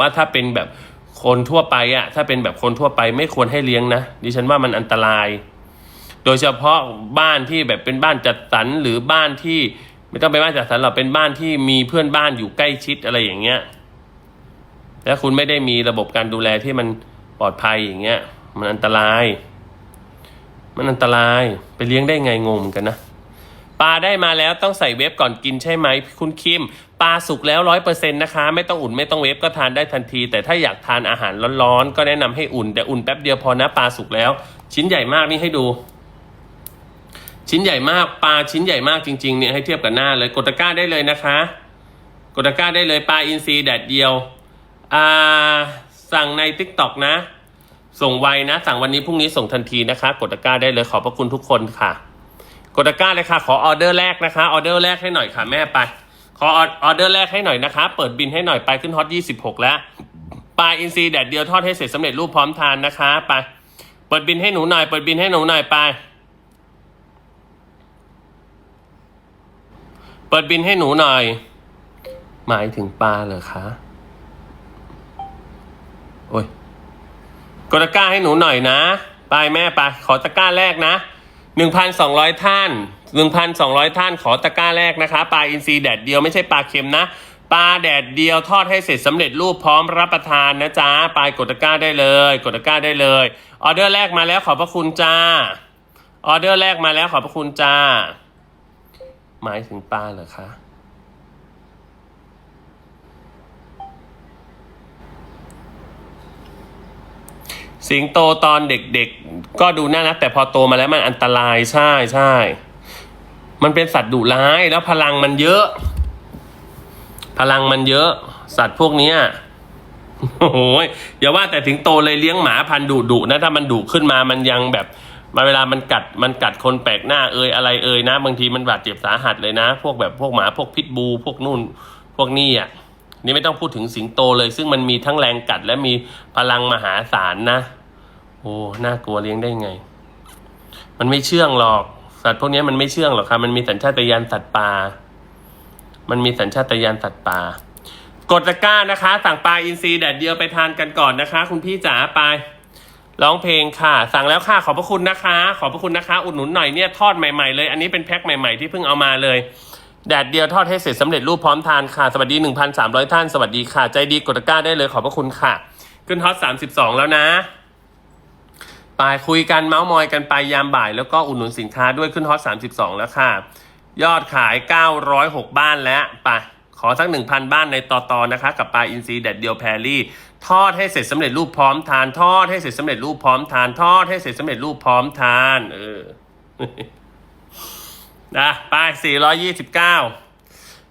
ว่าถ้าเป็นแบบคนทั่วไปอะถ้าเป็นแบบคนทั่วไปไม่ควรให้เลี้ยงนะดิฉันว่ามันอันตราย โดยเฉพาะบ้านที่แบบเป็นบ้านจัดสรรหรือบ้านที่ไม่ต้องไปนบ้านจัดสรรหรอกเป็นบ้านที่มีเพื่อนบ้านอยู่ใกล้ชิดอะไรอย่างเงี้ยแล้วคุณไม่ได้มีระบบการดูแลที่มันปลอดภัยอย่างเงี้ย มันอันตราย มันอันตรายไปเลี้ยงได้ไงงงกันนะปลาได้มาแล้วต้องใส่เวฟก่อนกินใช่ไหมคุณคิม ปลาสุกแล้วร้อยเปอร์เซ็นต์นะคะ ไม่ต้องอุ่นไม่ต้องเวฟก็ทานได้ทันที แต่ถ้าอยากทานอาหารร้อนๆก็แนะนำให้อุ่น แต่อุ่นแป๊บเดียวพอนะปลาสุกแล้ว ชิ้นใหญ่มากนี่ให้ดู ชิ้นใหญ่มากปลาชิ้นใหญ่มากจริงๆเนี่ยให้เทียบกับหน้าเลยกดตะกร้าได้เลยนะคะกดตะกร้าได้เลยปลาอินทรีแดดเดียวอ่าสั่งใน t ิ k t o k นะ ส่งไวนะ สั่งวันนี้พรุ่งนี้ส่งทันทีนะคะ กดตะกร้าได้เลยขอบพระคุณทุกคนค่ะ กดตะกร้าเลยค่ะขอออเดอร์แรกนะคะออเดอร์แรกให้หน่อยค่ะแม่ไป ขอออเดอร์แรกให้หน่อยนะคะ เปิดบินให้หน่อยไปขึ้นฮอต26 แล้วปลาอินทรีแดดเดียวทอดให้เสร็จสำเร็จรูปพร้อมทานนะคะไปเปิดบินให้หนูหน่อยเปิดบินให้หนูหน่อยไปเปิดบินให้หนูหน่อย หมายถึงปลาเหรอคะโอ้ยกดตะกร้าให้หนูหน่อยนะ ไปแม่ไปขอตะกร้าแรกนะหนึ่งพันสองร้อยท่าน หนึ่งพันสองร้อยท่านขอตะกร้าแรกนะคะ ปลาอินทรีแดดเดียวไม่ใช่ปลาเค็มนะปลาแดดเดียวทอดให้เสร็จสำเร็จรูปพร้อมรับประทานนะจ๊ะไปกดตะกร้าได้เลย กดตะกร้าได้เลยออเดอร์แรกมาแล้วขอบพระคุณจ้าออเดอร์แรกมาแล้วขอบพระคุณจ้า หมายถึงปลาเหรอคะสิงโตตอนเด็กๆ ก็ดูน่ารักแต่พอโตมาแล้วมันอันตรายใช่ใช่ มันเป็นสัตว์ดุร้ายแล้วพลังมันเยอะ พลังมันเยอะ สัตว์พวกเนี้ยโอ้โหยอย่าว่าแต่ถึงโตเลยเลี้ยงหมาพันดุดุนะถ้ามันดุขึ้นมามันยังแบบมาเวลามันกัดมันกัดคนแปลกหน้าเอยอะไรเอยนะ บางทีมันบาดเจ็บสาหัสเลยนะ พวกแบบพวกหมาพวกพิษบู พวกนู่น พวกนี่อะ นี่ไม่ต้องพูดถึงสิงโตเลย ซึ่งมันมีทั้งแรงกัดและมีพลังมหาศาลนะ โอ้น่ากลัวเลี้ยงได้ไง มันไม่เชื่องหรอก สัตว์พวกนี้มันไม่เชื่องหรอกครับมันมีสัญชาตญาณสัตว์ป่า มันมีสัญชาตญาณสัตว์ป่ากดตะกร้านะคะ สั่งปลาอินทรีแดดเดียวไปทานกันก่อนนะคะ คุณพี่จ๋าไปร้องเพลงค่ะ สั่งแล้วค่ะ ขอบพระคุณนะคะ ขอบพระคุณนะคะ อุดหนุนหน่อยเนี่ยทอดใหม่ๆเลย อันนี้เป็นแพ็คใหม่ๆที่เพิ่งเอามาเลยแดดเดียวทอดให้เสร็จสำเร็จรูปพร้อมทานค่ะ สวัสดี 1,300 ท่าน สวัสดีค่ะ ใจดีกดตะกร้าได้เลยขอบพระคุณค่ะ ขึ้นฮอต32 แล้วนะ ไปคุยกันเมาส์มอยกันไปยามบ่าย แล้วก็อุดหนุนสินค้าด้วยขึ้นฮอต32 แล้วค่ะ ยอดขาย 906 บ้านแล้วไปขอสัก 1,000 บ้านในต่อตอนะคะ กับปลาอินทรีแดดเดียวแพรลี่ ทอดให้เสร็จสำเร็จรูปพร้อมทาน ทอดให้เสร็จสำเร็จรูปพร้อมทาน ทอดให้เสร็จสำเร็จรูปพร้อมทาน เออนะไป429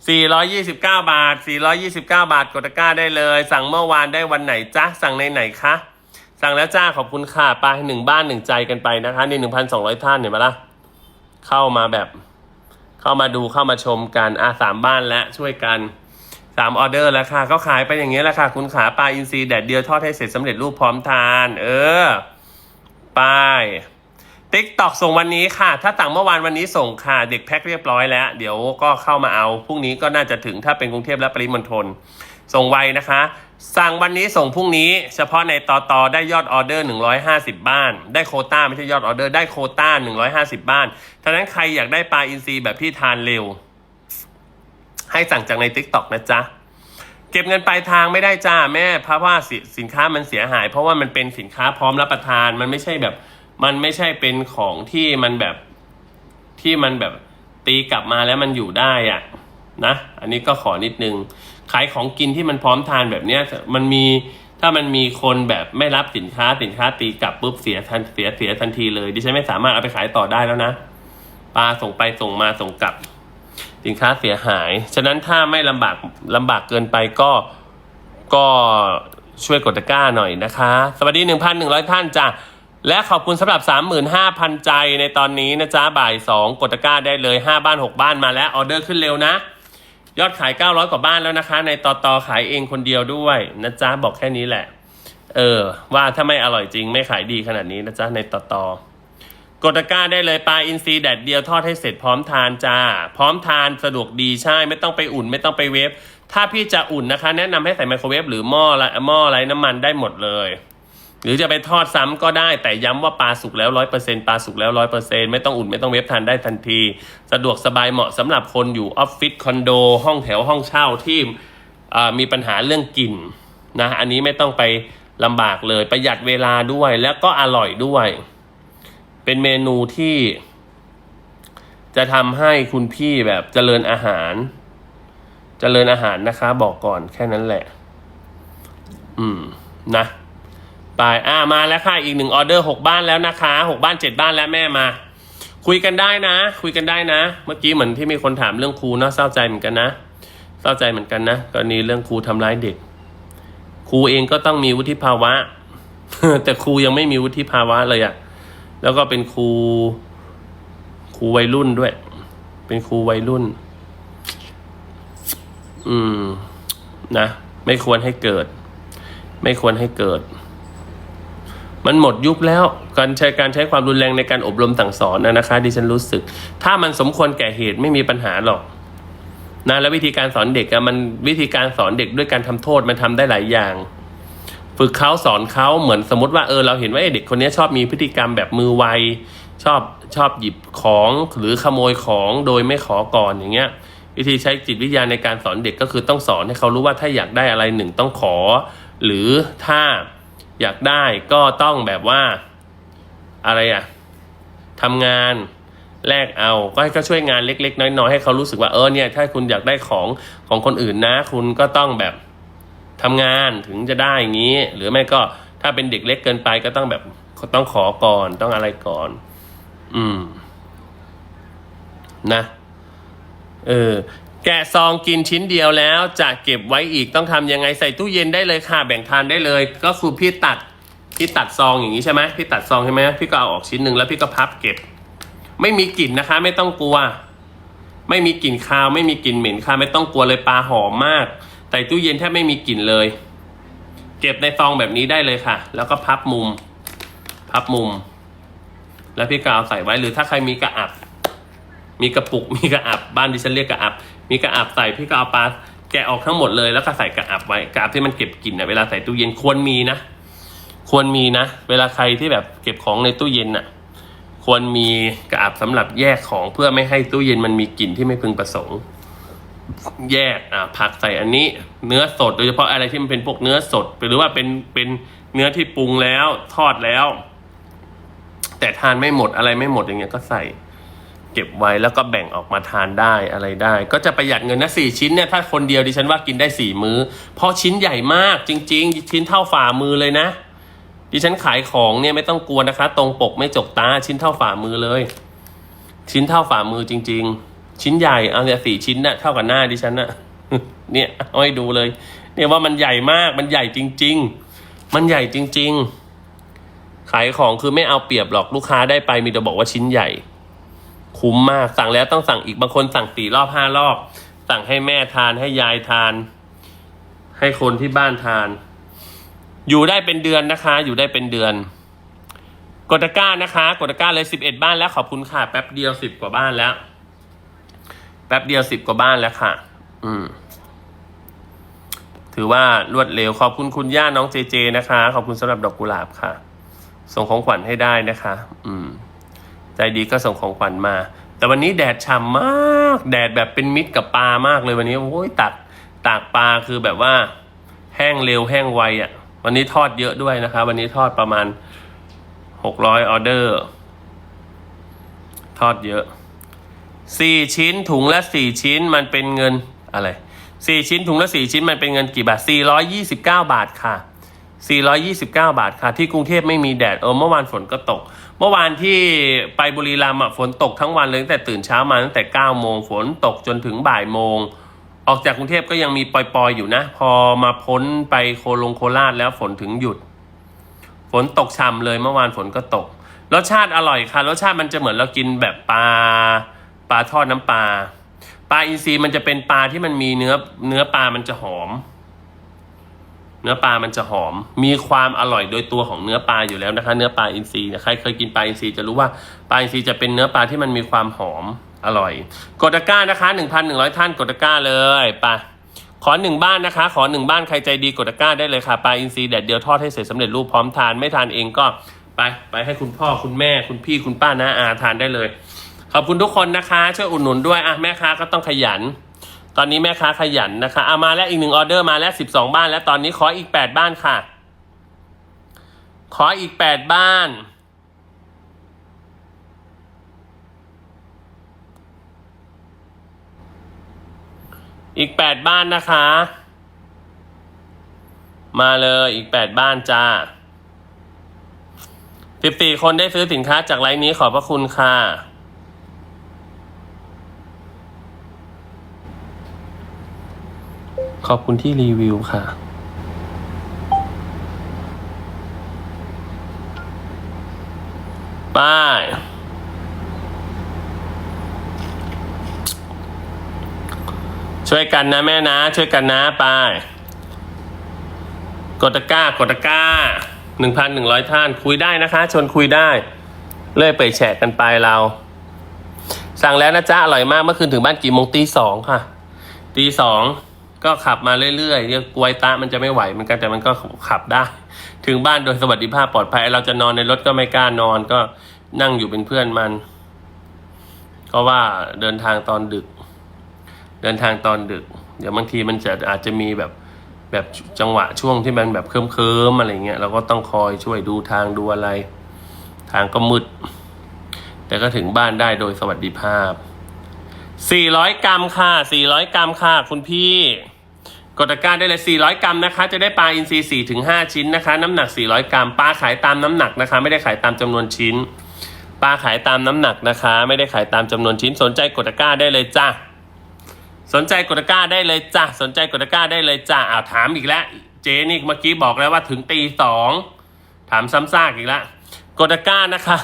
429 บาท 429 บาท กดตะกร้าได้เลย สั่งเมื่อวานได้วันไหนจ๊ะ สั่งในไหนคะ สั่งแล้วจ้าขอบคุณค่ะไปหนึ่งบ้านหนึ่งใจกันไปนะคะใน1,200ท่านเห็นไหมล่ะเข้ามาแบบ เข้ามาดูเข้ามาชมกันอะสามบ้านแล้วช่วยกันสามออเดอร์แล้วค่ะก็ขายไปอย่างเงี้ยแหละค่ะ คุณขาปลาอินทรีแดดเดียวทอดให้เสร็จสำเร็จรูปพร้อมทาน เออไปติ๊กตอกส่งวันนี้ค่ะ ถ้าสั่งเมื่อวานวันนี้ส่งค่ะ เด็กแพ็คเรียบร้อยแล้ว เดี๋ยวก็เข้ามาเอา พรุ่งนี้ก็น่าจะถึงถ้าเป็นกรุงเทพและปริมณฑลส่งไวนะคะ สั่งวันนี้ส่งพรุ่งนี้ เฉพาะในตอตอได้ยอดออเดอร์ 150 บ้าน ได้โคต้าไม่ใช่ยอดออเดอร์ได้โคต้า 150 บ้านฉะนั้นใครอยากได้ปลาอินทรีแบบที่ทานเร็ว ให้สั่งจากใน t ิ k t o k นะจ๊ะ เก็บเงินปลายทางไม่ได้จ้าแม่เพราะว่าสิสินค้ามันเสียหาย เพราะว่ามันเป็นสินค้าพร้อมรับประทานมันไม่ใช่แบบ มันไม่ใช่เป็นของที่มันแบบที่มันแบบตีกลับมาแล้วมันอยู่ได้อะนะ อันนี้ก็ขอนิดนึง ขายของกินที่มันพร้อมทานแบบเนี้ยมันมีถ้ามันมีคนแบบไม่รับสินค้าสินค้าตีกลับปุ๊บเสียทันเสียเสียทันทีเลยดิฉันไม่สามารถเอาไปขายต่อได้แล้วนะปลาส่งไปส่งมาส่งกลับ สินค้าเสียหาย ฉะนั้นถ้าไม่ลำบากลำบากเกินไปก็ก็ช่วยกดตะกร้าหน่อยนะคะ สวัสดี 1,100 ท่านจ้ะและขอบคุณสำหรับ 35,000 ใจในตอนนี้นะจ๊ะบ่าย 2 กดตะกร้าได้เลย 5 บ้าน 6 บ้านมาแล้วออเดอร์ขึ้นเร็วนะ ยอดขาย 900 กว่าบ้านแล้วนะคะ ในต่อตอขายเองคนเดียวด้วยนะจ๊ะบอกแค่นี้แหละ เออ ว่าถ้าไม่อร่อยจริงไม่ขายดีขนาดนี้นะจ๊ะในต่อตอกดตะกร้าได้เลยปลาอินทรีแดดเดียวทอดให้เสร็จพร้อมทานจ้า พร้อมทานสะดวกดีใช่ไม่ต้องไปอุ่น ไม่ต้องไปเวฟถ้าพี่จะอุ่นนะคะ แนะนำให้ใส่ไมโครเวฟหรือหม้อละหม้อไร้น้ำมันได้หมดเลย หรือจะไปทอดซ้ำก็ได้ แต่ย้ำว่าปลาสุกแล้วร้อยเปอร์เซ็นปลาสุกแล้วร้อยเปอร์เซ็นไม่ต้องอุ่นไม่ต้องเวฟทานได้ทันที สะดวกสบายเหมาะสำหรับคนอยู่ออฟฟิศคอนโด ห้องแถวห้องเช่าที่มีปัญหาเรื่องกลิ่นนะอันนี้ไม่ต้องไปลำบากเลยประหยัดเวลาด้วยแล้วก็อร่อยด้วย เป็นเมนูที่ จะทำให้คุณพี่แบบเจริญอาหาร เจริญอาหารนะคะ บอกก่อนแค่นั้นแหละ อืม นะ ไปอ่ามาแล้วค่ะอีกหนึ่งออเดอร์หกบ้านแล้วนะคะหกบ้านเจ็ดบ้านแล้วแม่มา คุยกันได้นะ คุยกันได้นะ เมื่อกี้เหมือนที่มีคนถามเรื่องครูเนาะเศร้าใจเหมือนกันนะเศร้าใจเหมือนกันนะกรณีเรื่องครูทำร้ายเด็ก ครูเองก็ต้องมีวุฒิภาวะ แต่ครูยังไม่มีวุฒิภาวะเลยอะแล้วก็เป็นครูครูวัยรุ่นด้วย เป็นครูวัยรุ่น อืม นะ ไม่ควรให้เกิด ไม่ควรให้เกิด มันหมดยุคแล้วการใช้การใช้ความรุนแรงในการอบรมสั่งสอนนะนะคะดิฉันรู้สึก ถ้ามันสมควรแก่เหตุไม่มีปัญหาหรอกนะแล้ววิธีการสอนเด็กอะมันวิธีการสอนเด็กด้วยการทำโทษมันทำได้หลายอย่าง ฝึกเขาสอนเขาเหมือนสมมติว่าเออเราเห็นว่าเด็กคนนี้ชอบมีพฤติกรรมแบบมือไวชอบชอบหยิบของหรือขโมยของโดยไม่ขอก่อนอย่างเงี้ย วิธีใช้จิตวิทยาในการสอนเด็กก็คือต้องสอนให้เขารู้ว่าถ้าอยากได้อะไรหนึ่งต้องขอ หรือถ้า อยากได้ก็ต้องแบบว่า อะไรอะทำงานแลกเอาก็ให้เขาช่วยงานเล็ก ๆ น้อยๆให้เขารู้สึกว่าเออเนี่ย ถ้าคุณอยากได้ของของคนอื่นนะ คุณก็ต้องแบบทำงานถึงจะได้อย่างนี้ หรือไม่ก็ถ้าเป็นเด็กเล็กเกินไปก็ต้องแบบต้องขอก่อนต้องอะไรก่อน อืม นะ เออ แกะซองกินชิ้นเดียวแล้วจะเก็บไว้อีกต้องทำยังไงใส่ตู้เย็นได้เลยค่ะแบ่งทานได้เลย ก็คือพี่ตัดพี่ตัดซองอย่างนี้ใช่ไหมพี่ตัดซองใช่ไหมพี่ก็เอาออกชิ้นหนึ่งแล้วพี่ก็พับเก็บ ไม่มีกลิ่นนะคะ ไม่ต้องกลัว ไม่มีกลิ่นคาวไม่มีกลิ่นเหม็นค่ะไม่ต้องกลัวเลยปลาหอมมากใส่ตู้เย็นแทบไม่มีกลิ่นเลย เก็บในซองแบบนี้ได้เลยค่ะ แล้วก็พับมุม พับมุม แล้วพี่ก็เอาใส่ไว้หรือถ้าใครมีกระอับมีกระปุกมีกระอับบ้านดิฉันเรียกกระอับ มีกระอับใส่พี่ก็เอาปลาแกะออกทั้งหมดเลยแล้วก็ใส่กระอับไว้กระอับที่มันเก็บกลิ่นนะเวลาใส่ตู้เย็นควรมีนะควรมีนะ เวลาใครที่แบบเก็บของในตู้เย็นน่ะ ควรมีกระอับสำหรับแยกของเพื่อไม่ให้ตู้เย็นมันมีกลิ่นที่ไม่พึงประสงค์ แยกอ่าผักใส่อันนี้ เนื้อสดโดยเฉพาะอะไรที่มันเป็นพวกเนื้อสดหรือว่าเป็นเป็นเนื้อที่ปรุงแล้วทอดแล้ว แต่ทานไม่หมดอะไรไม่หมดอย่างเงี้ยก็ใส่ เก็บไว้แล้วก็แบ่งออกมาทานได้อะไรได้ ก็จะประหยัดเงินนะสี่ชิ้นเนี่ยถ้าคนเดียวดิฉันว่ากินได้สี่มื้อเพราะชิ้นใหญ่มากจริง ๆ ชิ้นเท่าฝ่ามือเลยนะ ดิฉันขายของเนี่ยไม่ต้องกลัวนะคะ ตรงปกไม่จกตาชิ้นเท่าฝ่ามือเลย ชิ้นเท่าฝ่ามือจริง ๆ ชิ้นใหญ่เอาเนี่ยสี่ชิ้นน่ะเท่ากับหน้าดิฉันน่ะเนี่ยเอาให้ดูเลย เนี่ยว่ามันใหญ่มากมันใหญ่จริง ๆ มันใหญ่จริง ๆ ขายของคือไม่เอาเปรียบหรอกลูกค้าได้ไปมีแต่บอกว่าชิ้นใหญ่ คุ้มมากสั่งแล้วต้องสั่งอีกบางคนสั่งสี่รอบห้ารอบ สั่งให้แม่ทานให้ยายทาน ให้คนที่บ้านทาน อยู่ได้เป็นเดือนนะคะ อยู่ได้เป็นเดือนกดตะกร้านะคะกดตะกร้าเลยสิบเอ็ดบ้านแล้วขอบคุณค่ะแป๊บเดียวสิบกว่าบ้านแล้ว แป๊บเดียวสิบกว่าบ้านแล้วค่ะ อืม ถือว่ารวดเร็วขอบคุณคุณย่าน้องเจเจนะคะ ขอบคุณสำหรับดอกกุหลาบค่ะ ส่งของขวัญให้ได้นะคะ อืม ใจดีก็ส่งของขวัญมา แต่วันนี้แดดฉ่ำมาก แดดแบบเป็นมิตรกับปลามากเลยวันนี้โอ้ยตักตากปลาคือแบบว่า แห้งเร็วแห้งไวอะ่ะ วันนี้ทอดเยอะด้วยนะคะ วันนี้ทอดประมาณหกร้อยออเดอร์ ทอดเยอะสี่ชิ้นถุงละสี่ชิ้นมันเป็นเงินอะไรสี่ชิ้นถุงละสี่ชิ้นมันเป็นเงินกี่บาทสี่ร้อยยี่สิบเก้าบาทค่ะ 429 บาทค่ะ ที่กรุงเทพไม่มีแดดเออเมื่อวานฝนก็ตก เมื่อวานที่ไปบุรีรัมย์ฝนตกทั้งวันเลยตั้งแต่ตื่นเช้ามาตั้งแต่ 9 โมงฝนตกจนถึงบ่ายโมง ออกจากกรุงเทพก็ยังมีปล่อยๆอยู่นะ พอมาพ้นไปโคลงโคราชแล้วฝนถึงหยุด ฝนตกช่ำเลยเมื่อวานฝนก็ตก รสชาติอร่อยค่ะ รสชาติมันจะเหมือนเรากินแบบปลาปลาทอดน้ำปลาปลาอินทรีมันจะเป็นปลาที่มันมีเนื้อเนื้อปลามันจะหอม เนื้อปลามันจะหอม มีความอร่อยโดยตัวของเนื้อปลาอยู่แล้วนะคะ เนื้อปลาอินทรีนะใครเคยกินปลาอินทรีจะรู้ว่าปลาอินทรีจะเป็นเนื้อปลาที่มันมีความหอมอร่อย กดตะกร้านะคะ 1,100 ท่านกดตะกร้าเลยไปขอหนึ่งบ้านนะคะ ขอหนึ่งบ้านใครใจดีกดตะกร้าได้เลยค่ะปลาอินทรีแดดเดียวทอดให้เสร็จสำเร็จรูปพร้อมทานไม่ทานเองก็ไปไปให้คุณพ่อคุณแม่คุณพี่คุณป้าน้าอาทานได้เลย ขอบคุณทุกคนนะคะช่วยอุดหนุนด้วยอะแม่ค้าก็ต้องขยัน ตอนนี้แม่ค้าขยันนะคะเอามาแล้วอีกหนึ่งออเดอร์มาแล้วสิบสองบ้าน แล้วตอนนี้ขออีกแปดบ้านค่ะ ขออีกแปดบ้าน อีกแปดบ้านนะคะ มาเลยอีกแปดบ้านจ้าสิบสี่คนได้ซื้อสินค้าจากไลน์นี้ขอบพระคุณค่ะ ขอบคุณที่รีวิวค่ะ ป้ายช่วยกันนะแม่นะ ช่วยกันนะป้ายกดตะก้ากดตะก้าหนึ่งพันหนึ่งร้อยท่าน คุยได้นะคะ ชวนคุยได้ เลื่อยไปแฉะกันไปเรา สั่งแล้วนะจ๊ะ อร่อยมาก เมื่อคืนถึงบ้านกี่โมงตีสองค่ะตีสอง ก็ขับมาเรื่อยๆเนี่ยกวยตามันจะไม่ไหวเหมันกันแต่มันก็ขับได้ ถึงบ้านโดยสวัสดิภาพปลอดภัย เราจะนอนในรถก็ไม่กล้านอนก็นั่งอยู่เป็นเพื่อนมัน ก็ว่าเดินทางตอนดึก เดินทางตอนดึก เดี๋ยวบางทีมันจะอาจจะมีแบบแบบจังหวะช่วงที่มันแบบเคลิ้มๆอะไรเงี้ยเราก็ต้องคอยช่วยดูทางดูอะไร ทางก็มืดแต่ก็ถึงบ้านได้โดยสวัสดิภาพ 400 กรัมค่ะ 400 กรัมค่ะ คุณพี่ กดตะกร้าได้เลย 400 กรัมนะคะ จะได้ปลาอินทรีย์4ถึง5ชิ้นนะคะ น้ำหนัก 400 กรัม ปลาขายตามน้ำหนักนะคะ ไม่ได้ขายตามจำนวนชิ้น ปลาขายตามน้ำหนักนะคะ ไม่ได้ขายตามจำนวนชิ้น สนใจกดตะกร้าได้เลยจ้าสนใจกดตะกร้าได้เลยจ้าสนใจกดตะกร้าได้เลยจ้าอ้าวถามอีกแล้วเจนี่เมื่อกี้บอกแล้วว่าถึงตีสองถามซ้ำซากอีกแล้วกดตะกร้านะคะ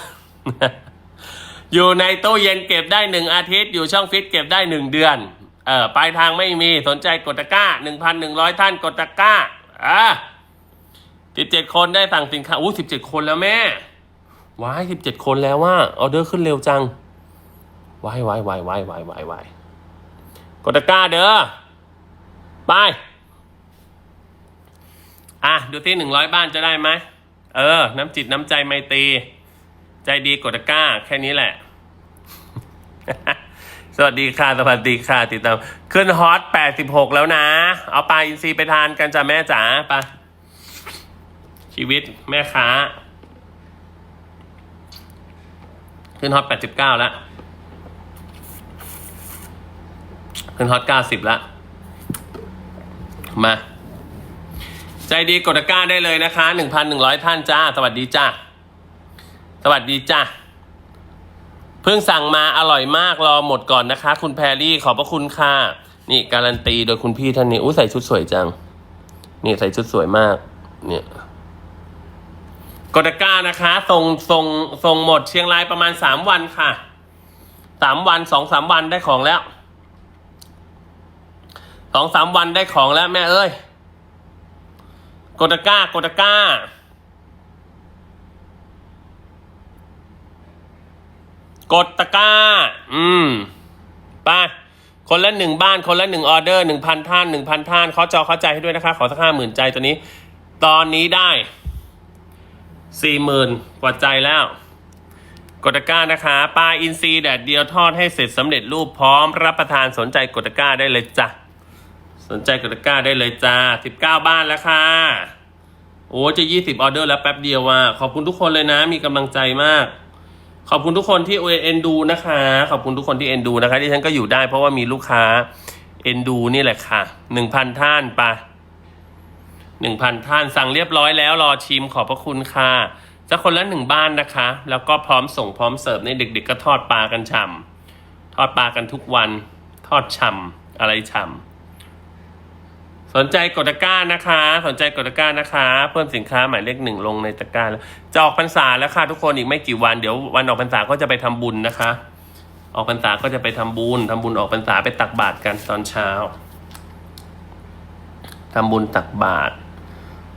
อยู่ในตู้เย็นเก็บได้หนึ่งอาทิตย์ อยู่ช่องฟิตเก็บได้หนึ่งเดือน เออปลายทางไม่มีสนใจกดตะกร้าหนึ่งพันหนึ่งร้อยท่านกดตะกร้าอะสิบเจ็ดคนได้สั่งสินค้าอู้สิบเจ็ดคนแล้วแม่ว้ายสิบเจ็ดคนแล้วว่าออเดอร์ขึ้นเร็วจังว้ายว้ายว้ายว้ายว้ายว้ายว้ายกดตะกร้าเด้อไปอะดูที่หนึ่งร้อยบ้านจะได้ไหมเออ น้ำจิตน้ำใจไมตรีใจดีกดตะกร้า แค่นี้แหละ สวัสดีค่ะสวัสดีค่ะ ติดตามขึ้นฮอตแปดสิบหกแล้วนะ เอาปลาอินทรีไปทานกันจ้ะแม่จ๋าไปะชีวิตแม่ค้า ขึ้นฮอตแปดสิบเก้าแล้วขึ้นฮอตเก้าสิบแล้วมา ใจดีกดกร้าได้เลยนะคะหนึ่งพันหนึ่งร้อยท่านจ้า สวัสดีจ้า สวัสดีจ้า เพิ่งสั่งมาอร่อยมากรอหมดก่อนนะคะ คุณแพรรี่ขอบพระคุณค่ะ นี่การันตีโดยคุณพี่ท่านนี้อู้ใส่ชุดสวยจัง นี่ใส่ชุดสวยมาก เนี่ยกดก้านะคะส่งส่งส่งหมดเชียงรายประมาณสามวันค่ะสามวันสองสามวันได้ของแล้วสองสามวันได้ของแล้วแม่เอ้ยกดก้ากดตะกร้า กดตะกร้า อืมไปคนละหนึ่งบ้านคนละหนึ่งออเดอร์หนึ่งพันท่านหนึ่งพันท่านเขาจอเข้าใจให้ด้วยนะคะ ขอสักห้าหมื่นใจตัวนี้ ตอนนี้ได้สี่หมื่นกว่าใจแล้ว กดตะกร้านะคะปลาอินทรีแดดเดียวทอดให้เสร็จสำเร็จรูปพร้อมรับประทานสนใจกดตะกร้าได้เลยจ้ะสนใจกดตะกร้าได้เลยจ้าสิบเก้าบ้านแล้วค่ะโอ้จะยี่สิบออเดอร์แล้วแป๊บเดียวว่ะขอบคุณทุกคนเลยนะ มีกำลังใจมาก ขอบคุณทุกคนที่เอ็นดูนะคะ ขอบคุณทุกคนที่เอ็นดูนะคะที่ฉันก็อยู่ได้เพราะว่ามีลูกค้าเอ็นดูนี่แหละค่ะหนึ่งพันท่านปะหนึ่งพันท่านสั่งเรียบร้อยแล้วรอชิมขอบพระคุณค่ะจะคนละหนึ่งบ้านนะคะ แล้วก็พร้อมส่งพร้อมเสิร์ฟในเด็ก ๆ ก็ทอดปลากันฉ่ำทอดปลากันทุกวัน ทอดฉ่ำอะไรฉ่ำ สนใจกดตะกร้านะคะ สนใจกดตะกร้านะคะ เพิ่มสินค้าหมายเลขหนึ่งลงในตะกร้าแล้วจะออกพรรษาแล้วค่ะทุกคนอีกไม่กี่วันเดี๋ยววันออกพรรษาก็จะไปทำบุญนะคะ ออกพรรษาก็จะไปทำบุญทำบุญออกพรรษาไปตักบาตรกันตอนเช้าทำบุญตักบาตร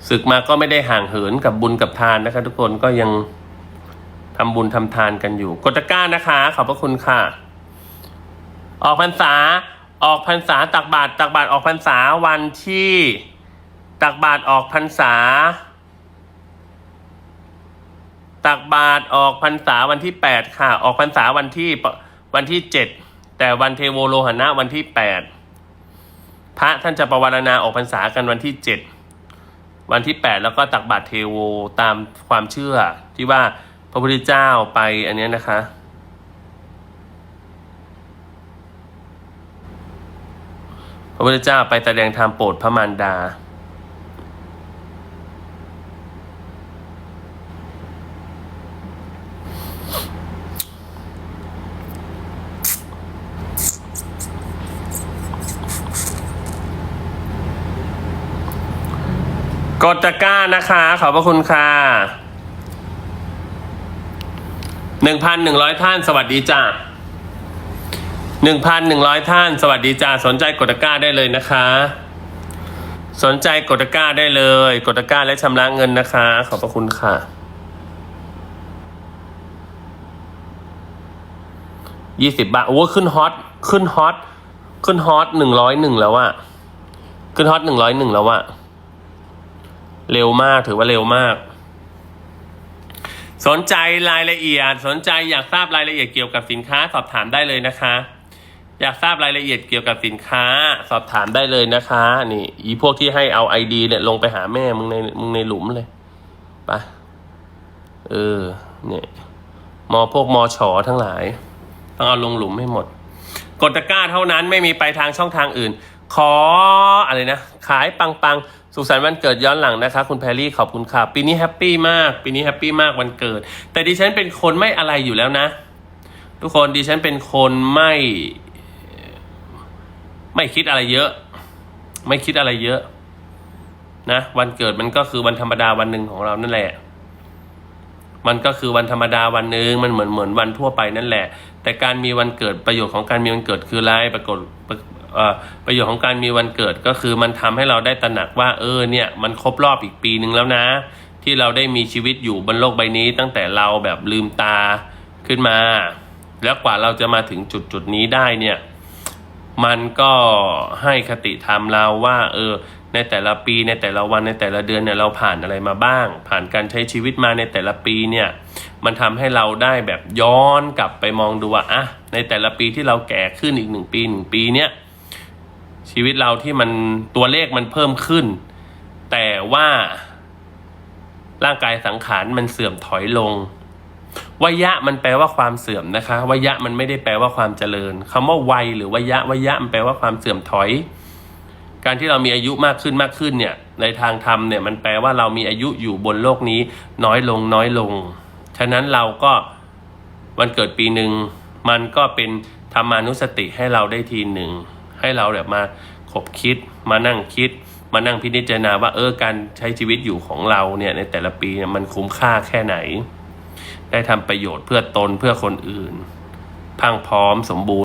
ศึกมาก็ไม่ได้ห่างเหินกับบุญกับทานนะคะ ทุกคนก็ยังทำบุญทำทานกันอยู่กดตะกร้านะคะ ขอบพระคุณค่ะ ออกพรรษา ออกพรรษาตักบาตรตักบาตรออกพรรษาวันที่ ตักบาตรออกพรรษา ตักบาตรออกพรรษาวันที่แปดค่ะ ออกพรรษาวันที่วันที่เจ็ดแต่วันเทโวโลหณะวันที่แปดพระท่านจะประวารณาออกพรรษากันวันที่เจ็ดวันที่แปดแล้วก็ตักบาตรเทโวตามความเชื่อที่ว่าพระพุทธเจ้าไปอันนี้นะคะ ระพุทธเจ้าไปแสดงธรรมโปรดพระมารดา กดตะก้านะคะ ขอบพระคุณค่ะหนึ่งพันหนึ่งร้อยท่านสวัสดีจ้า หนึ่งพันหนึ่งร้อยท่าน สวัสดีจ้าสนใจกดตะกร้าได้เลยนะคะ สนใจกดตะกร้าได้เลย กดตะกร้าและชำระเงินนะคะ ขอบพระคุณค่ะยี่สิบบาท โอ้ขึ้นฮอต ขึ้นฮอต ขึ้นฮอตหนึ่งร้อยหนึ่งแล้วอะขึ้นฮอตหนึ่งร้อยหนึ่งแล้วอะเร็วมากถือว่าเร็วมาก สนใจรายละเอียด สนใจอยากทราบรายละเอียดเกี่ยวกับสินค้าสอบถามได้เลยนะคะ อยากทราบรายละเอียดเกี่ยวกับสินค้า สอบถามได้เลยนะคะ นี่อีพวกที่ให้เอาไอดีเนี่ยลงไปหาแม่มึงในมึงในหลุมเลยไปเออ เนี่ยมอพวกมอชอทั้งหลาย ต้องเอาลงหลุมให้หมด กดตะกร้าเท่านั้นไม่มีไปทางช่องทางอื่น ขออะไรนะ ขายปังปังสุขสันต์วันเกิดย้อนหลังนะคะ คุณแพรรี่ขอบคุณค่ะปีนี้แฮปปี้มาก ปีนี้แฮปปี้มากวันเกิด แต่ดิฉันเป็นคนไม่อะไรอยู่แล้วนะ ทุกคนดิฉันเป็นคนไม่ ไม่คิดอะไรเยอะ ไม่คิดอะไรเยอะ นะ วันเกิดมันก็คือวันธรรมดาวันหนึ่งของเรานั่นแหละ มันก็คือวันธรรมดาวันหนึ่งมันเหมือนเหมือนวันทั่วไปนั่นแหละ แต่การมีวันเกิดประโยชน์ของการมีวันเกิดคืออะไรปรากฏประเอ่อประโยชน์ของการมีวันเกิดก็คือมันทำให้เราได้ตระหนักว่า เออเนี่ย มันครบรอบอีกปีหนึ่งแล้วนะ ที่เราได้มีชีวิตอยู่บนโลกใบนี้ ตั้งแต่เราแบบลืมตาขึ้นมา แล้วกว่าเราจะมาถึงจุดจุดนี้ได้เนี่ย มันก็ให้คติธรรมเราว่า เออ ในแต่ละปีในแต่ละวันในแต่ละเดือนเนี่ยเราผ่านอะไรมาบ้าง ผ่านการใช้ชีวิตมาในแต่ละปีเนี่ย มันทำให้เราได้แบบย้อนกลับไปมองดูว่าอะในแต่ละปีที่เราแก่ขึ้นอีกหนึ่งปีหนึ่งปีเนี่ยชีวิตเราที่มันตัวเลขมันเพิ่มขึ้น แต่ว่าร่างกายสังขารมันเสื่อมถอยลง วยะมันแปลว่าความเสื่อมนะคะวยะมันไม่ได้แปลว่าความเจริญคำว่าวัยหรือวยะวยะมันแปลว่าความเสื่อมถอย การที่เรามีอายุมากขึ้นมากขึ้นเนี่ย ในทางธรรมเนี่ยมันแปลว่าเรามีอายุอยู่บนโลกนี้ น้อยลงน้อยลง ฉะนั้นเราก็วันเกิดปีหนึ่งมันก็เป็นธรรมานุสติให้เราได้ทีหนึ่งให้เราแบบมาขบคิดมานั่งคิด มานั่งพิจารณาว่าเออการใช้ชีวิตอยู่ของเราเนี่ยในแต่ละปีเนี่ยมันคุ้มค่าแค่ไหน ได้ทำประโยชน์เพื่อตนเพื่อคนอื่น พังพร้อมสมบูรณ์